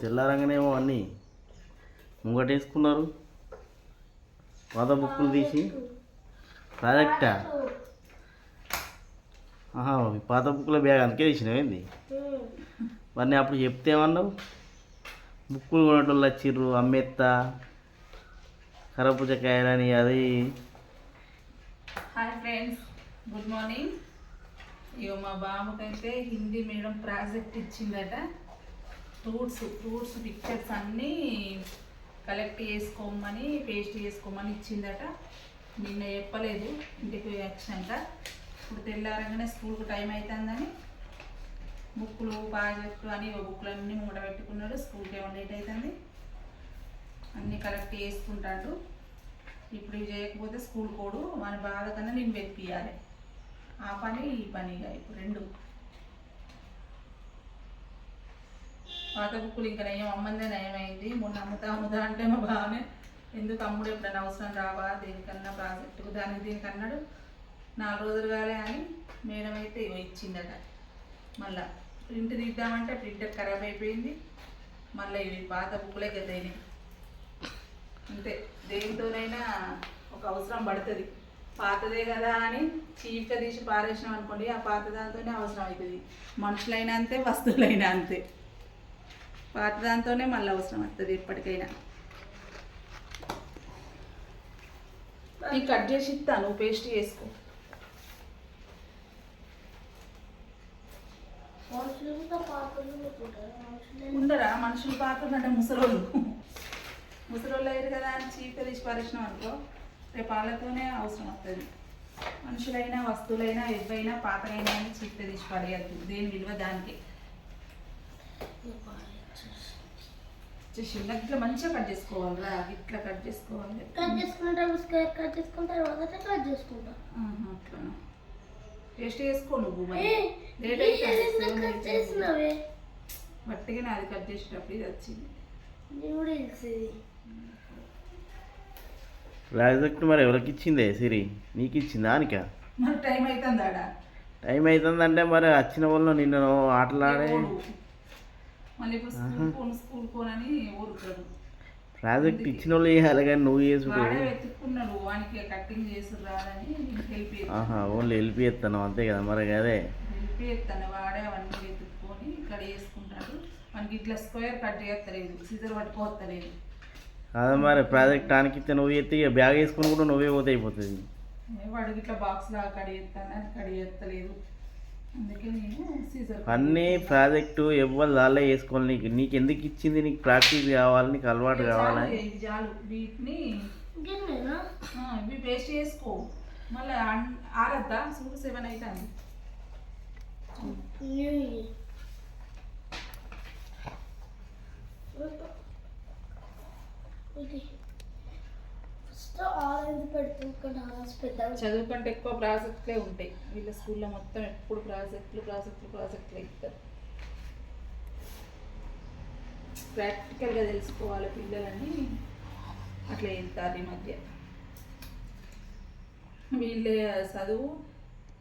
తెల్లారంగానేమో అన్నీ ముంగటేసుకున్నారు. పాత బుక్కులు తీసి. ప్రాజెక్టా ఆహా పాత బుక్కుల బ్యాగ్ అందుకే తీసినావు ఏంది? మరి నేను అప్పుడు చెప్తే ఏమన్నావు? బుక్కులు కొనేటోళ్ళు వచ్చిర్రు అమ్మేత్తా కరపుజకాయలని అది హాయ్ ఫ్రెండ్స్ గుడ్ మార్నింగ్ ఇగో మా బాబుకైతే హిందీ మేడం ప్రాజెక్ట్ ఇచ్చిందట. ఫ్రూట్స్ ఫ్రూట్స్ పిక్చర్స్ అన్నీ కలెక్ట్ చేసుకోమని పేస్ట్ చేసుకోమని ఇచ్చిందట. నిన్న చెప్పలేదు ఇంటికి పోయి ఇప్పుడు తెల్లారంగానే స్కూల్కి టైం అవుతుందని బుక్కులు ప్రాజెక్టులు అని బుక్లన్నీ అన్నీ మూట పెట్టుకున్నాడు స్కూల్కి ఏమో లేట్ అవుతుంది అన్నీ కలెక్ట్ చేసుకుంటాడు. ఇప్పుడు ఇవి చేయకపోతే స్కూల్ కోడు. మన బాధ కన్నా నేను వెతికియాలి ఆ పని ఈ పనిగా ఇప్పుడు రెండు. పాత బుక్కులు ఇంకా నయం అమ్మందే నయమైంది. మొన్న అమ్ముతా అమ్ముతా అంటే మా బాగానే ఎందుకు అమ్ముడు? ఎప్పుడైనా అవసరం రావా? దేనికన్నా ప్రాజెక్టుకు దానికి దీనికి అన్నాడు నాలుగు రోజులు కాలే అని మేడం అయితే ఇచ్చిందట. మళ్ళా ప్రింట్ తీద్దామంటే ప్రింటర్ ఖరాబ్ అయిపోయింది. మళ్ళీ ఇవి పాత బుక్కులే కదైనాయి అంతే. దేనితోనైనా ఒక అవసరం పడుతుంది. పాతదే కదా అని చీప్గా తీసి పారేసినాం అనుకోండి ఆ పాత దానితోనే అవసరం అవుతుంది. మనుషులైనా అంతే వస్తువులైనా అంతే. పాత దాంతోనే మళ్ళీ అవసరం వస్తుంది ఎప్పటికైనా నీకు కట్ చేసి ఇస్తాను పేస్ట్ చేసుకో. ఉండరా? మనుషులు పాత్రంటే ముసలోళ్ళు. ముసలోళ్ళు అయ్యారు కదా అని చీప్ తెలిసి పరిచయం అనుకో. రేపు వాళ్ళతోనే అవసరం వస్తుంది. మనుషులైనా వస్తువులైనా ఎవైనా పాతలైనా అని చీప్ తీసి పడేయాలి దేని విలువ దానికి. చేసి ఇట్లా మంచిగా కట్ చేసుకోవాలిరా ఇట్లా కట్ చేసుకోవాలి కట్ చేసుకుంటాం స్క్వేర్ కట్ చేసుకున్న తర్వాత కట్ చేసుకుంటాం ఆహా, అట్లనా? టేస్ట్ చేసుకో నువ్వు బట్టిగానే అది కట్ చేసేటప్పుడు ఇది వచ్చింది. ప్రాజెక్ట్ మరి ఎవరికి ఇచ్చిందే సిరి? నీకు ఇచ్చిందా అనిక మరి టైం అవుతుంది టైం అవుతుందంటే మరి వచ్చిన వాళ్ళు నిన్ను ఆటలాడే. మళ్ళీ ఇప్పుడు స్కూల్ పోను స్కూల్ పోనని ఊరుతాడు ప్రాజెక్ట్ ఇచ్చిన వాళ్ళు చేయాలి కానీ నువ్వు వెతుక్కున్నాడు వానికి కటింగ్ చేసి రాదని హెల్ప్ ఆహా ఓన్లీ వెళ్ళి ఎత్తాను అంతే కదా మరి అదే హెల్ప్ చేస్తాను వాడే అవన్నీ వెతుక్కొని ఇక్కడ చేసుకుంటాడు. మనకి ఇట్లా స్క్వేర్ కట్ సిజర్ పట్టుకోవత్తలేదు కాదు మరి ప్రాజెక్ట్ ఆనికి ఇస్తే నువ్వు ఎత్తి బ్యాగ్ వేసుకుని కూడా నువ్వే పోతే అయిపోతుంది. వాడికి ఇట్లా బాక్స్ లాగా కడి చేస్తాను అది చేస్తలేదు అందుకే నేను సీజర్ అన్నీ ప్రాజెక్టు ఎవ్వరు దాళ్ళే వేసుకోవాలి. నీకు నీకు ఎందుకు ఇచ్చింది? నీకు ప్రాక్టీస్ కావాలి నీకు అలవాటు కావాలి చాలు వీటిని ఇంకేమైనా ఆ, ఇవి పేస్ట్ చేసుకో. మళ్ళీ ఆరద్దా? సూడు సెవెన్ అవుతుంది న్యూ ఇయర్ ఇది ఫస్ట్ చదువు కంటే ఎక్కువ ప్రాజెక్టులే ఉంటాయి. వీళ్ళ స్కూల్లో మొత్తం ఎప్పుడు ప్రాజెక్టులు ప్రాజెక్టులు ప్రాజెక్టులు ఇస్తారు. ప్రాక్టికల్గా తెలుసుకోవాలి పిల్లలని. అట్లా వెళ్తారు ఈ మధ్య. వీళ్ళ చదువు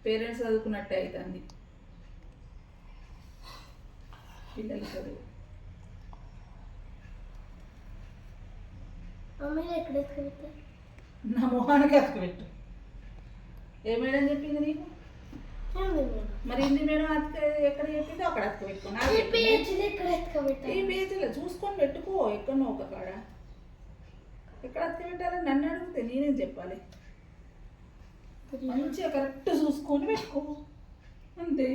పేరెంట్స్ చదువుకున్నట్టే అవుతుంది పిల్లల చదువు. మమ్మీ ఎక్కడ నా మొహానికి అతుకు పెట్టు. ఏ మేడం చెప్పింది నీకు? మరి హిందీ మేడం అతుక ఎక్కడ చెప్పిందో అక్కడ అతుకు పెట్టుకో. నాకు ఈ. పేజీలు చూసుకొని పెట్టుకో ఎక్కడో ఒక కాడ. ఎక్కడ అత్తి పెట్టాలని నన్ను అడిగితే నేనేం చెప్పాలి? మంచిగా కరెక్ట్ చూసుకొని పెట్టుకో. అంతే.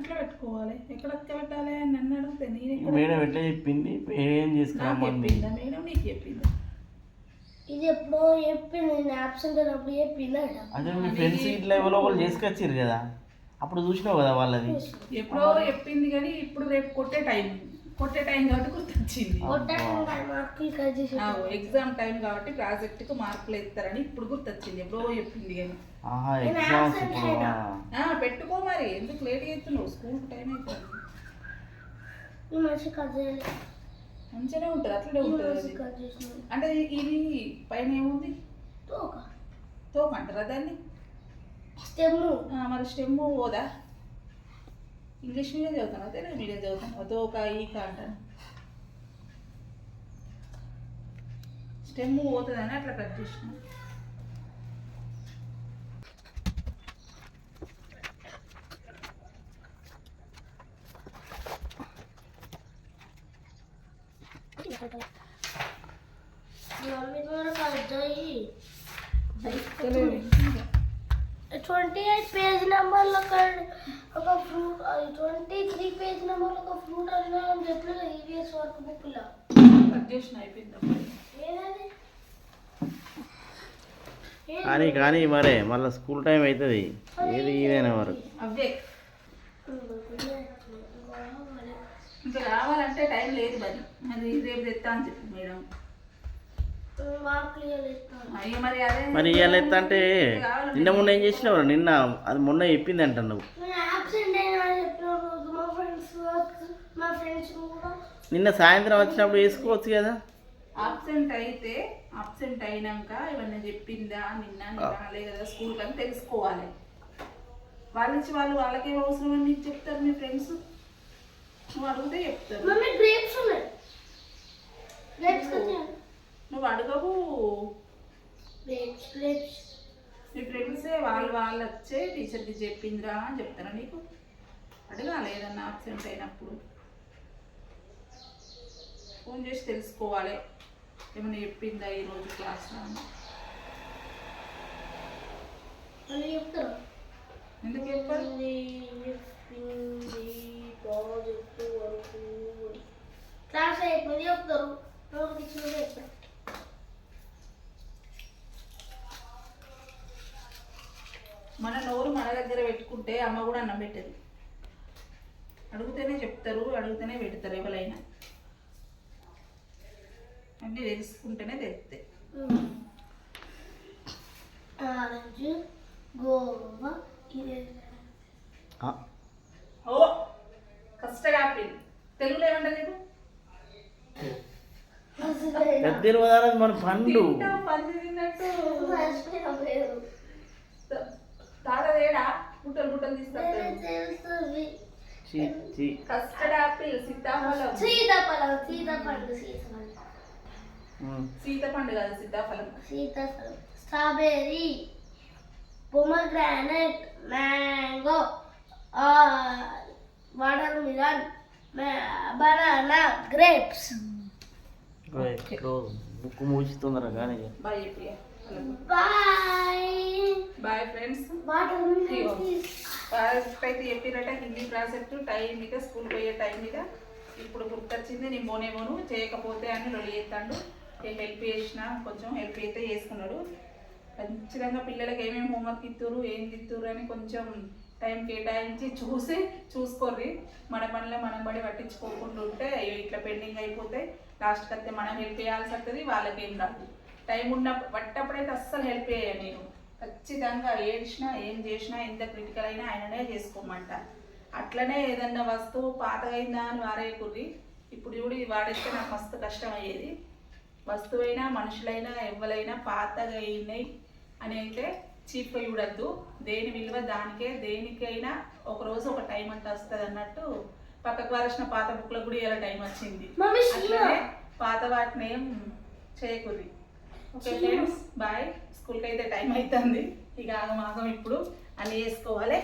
అట్లా పెట్టుకోవాలి. ఎక్కడ అత్త పెట్టాలి అని నన్ను అడిగితే నేను మేడం ఎట్లా చెప్పింది? ఏం చెప్పిందా మేడం? నీకు చెప్పిందా? ఇది ఎప్పుడో చెప్పింది నేను యాబ్సెంట్ అయినప్పుడు చెప్పింది అట మీ ఫ్రెండ్స్ ఇట్లా ఎవరో వాళ్ళు చేసుకొచ్చారు కదా. అప్పుడు చూసినావు కదా వాళ్ళది? ఎప్పుడో చెప్పింది కానీ ఇప్పుడు రేపు కొట్టే టైం. కొట్టే టైం కాబట్టి గుర్తొచ్చింది. కొట్టాక మార్కులు కట్ చేసి ఎగ్జామ్ టైం కాబట్టి ప్రాజెక్టుకు మార్కులు ఇస్తారని ఇప్పుడు గుర్తొచ్చింది. ఎప్పుడో చెప్పింది కానీ. ఆహా ఎగ్జామ్స్ ఇప్పుడు. ఆ. ఆ, పెట్టుకో మరి. ఎందుకు లేట్ చేస్తున్నావు? స్కూల్కి టైం ఈ మనిషి కట్ మంచిగానే ఉంటుంది అట్లనే ఉంటుంది అంటే ఇది పైన ఏముంది? తోక. తోకంటారా దాన్ని? స్టెమ్ మరి స్టెమ్ పోదా? ఇంగ్లీష్ మీడియం చదువుతాను? తెలుగు మీడియం చదువుతాను? తోక ఈక అంటాను? స్టెమ్ పోతుందని అట్లా కట్ చేసిన మమ్మీ కూడా పెద్దయి తెలియదు. ట్వంటీ ఎయిట్ పేజ్ నెంబర్లో ఒక ఒక ఫ్రూట్ ట్వంటీ త్రీ పేజ్ నెంబర్లో ఒక ఫ్రూట్ అన్నా అని ఈవీఎస్ వర్క్ బుక్లో కానీ కానీ మరే మళ్ళీ స్కూల్ టైం అవుతుంది ఏది ఇదేనా వరకు. ఇంకా రావాలంటే టైం లేదు మరి. మరి రేపు తెస్తా అని చెప్పి మేడం. మరి ఇవాళ ఎత్త అంటే నిన్న మొన్న ఏం చేసినావు నిన్న అది మొన్న చెప్పింది అంట నువ్వు. నిన్న సాయంత్రం వచ్చినప్పుడు వేసుకోవచ్చు కదా. అబ్సెంట్ అయితే అబ్సెంట్ అయినాక ఇవన్నీ చెప్పిందా? నిన్న నేను రాలే కదా స్కూల్ అని తెలుసుకోవాలి. వాళ్ళ నుంచి వాళ్ళు వాళ్ళకేం అవసరం అని నీకు చెప్తారు మీ ఫ్రెండ్స్? నువ్వు అడిగితే చెప్తారు. మమ్మీ గ్రేప్స్ ఉన్నాయి. గ్రేప్స్ కదా నువ్వు అడగవు. మీ ఫ్రెండ్సే వాళ్ళు వాళ్ళు వచ్చే టీచర్కి చెప్పిందిరా అని చెప్తారా నీకు? అడగాలి ఏదన్నా అబ్సెంట్ అయినప్పుడు. ఫోన్ చేసి తెలుసుకోవాలి. ఏమైనా చెప్పిందా ఈరోజు క్లాస్లో అని. చెప్తారు ఎందుకు క్లాస్ అయిపోయింది చెప్తారు. చెప్తారు మన నోరు మన దగ్గర పెట్టుకుంటే అమ్మ కూడా అన్నం పెట్టదు. అడిగితేనే చెప్తారు అడిగితేనే పెడతారు ఎవరైనా. అన్నీ తెలుసుకుంటేనే తెలుస్తాయి. ఓ కస్టర్డ్ తెలుగులో ఏమంటారు నీకు? పెద్ద మన పండు. పంది తిన్నట్టు. తాగదేడా గుట్టలు గుట్టలు తీసుకొస్తారు తెలుస్తుంది చి, చి. కస్టర్డ్ సీతాఫలం. సీతాఫలం సీతాఫలం. సీతాఫలం. సీతపండు కాదు సీతాఫలం. సీతాఫలం. Strawberry pomegranate mango watermelon banana grapes. Book తొందరగా కానీ bye Priya. Bye bye friends water ఇదిగో. మిలన్ ప్రాజెక్ట్ అయితే చెప్పినట్ట హిందీ ప్రాజెక్టు టైం మీద స్కూల్ పోయే టైం మీద. ఇప్పుడు గుర్తొచ్చింది నేను మోనేమోను చేయకపోతే అని రొలి చేస్తాడు. నేను హెల్ప్ చేసిన కొంచెం హెల్ప్ అయితే చేసుకున్నాడు. ఖచ్చితంగా పిల్లలకి ఏమేమి హోంవర్క్ ఇస్తారు ఏం తిత్తురు అని కొంచెం టైం కేటాయించి చూసి చూసుకోర్రి. మన పనిలో మనం పడి పట్టించుకోకుండా ఉంటే అయ్యో ఇట్లా పెండింగ్ అయిపోతే లాస్ట్కి అయితే మనం హెల్ప్ చేయాల్సి వస్తుంది వాళ్ళకేం రాదు. టైం ఉన్న పట్టప్పుడైతే అస్సలు హెల్ప్ చేయ నేను. ఖచ్చితంగా ఏడ్చినా ఏం చేసినా ఎంత క్రిటికల్ అయినా ఆయననే చేసుకోమంట. అట్లనే ఏదన్నా వస్తువు పాతగైందా అని వారేయకుర్రి ఇప్పుడు చూడు ఇది వాడేస్తే నాకు మస్తు కష్టం అయ్యేది వస్తువైనా మనుషులైనా ఎవరైనా పాతగా అయినాయి అని అయితే చీప్గా చూడద్దు. దేని విలువ దానికే దేనికైనా ఒక రోజు ఒక టైం అంతా వస్తుంది అన్నట్టు పక్కకు వారేసిన పాత బుక్లకు కూడా ఇలా టైం వచ్చింది. అట్లనే పాత వాటిని ఏం చేయకూడదు ఓకే ఫ్రెండ్స్ బాయ్. స్కూల్కి అయితే టైం అవుతుంది ఇక ఆగమాగం ఇప్పుడు అన్నీ చేసుకోవాలి.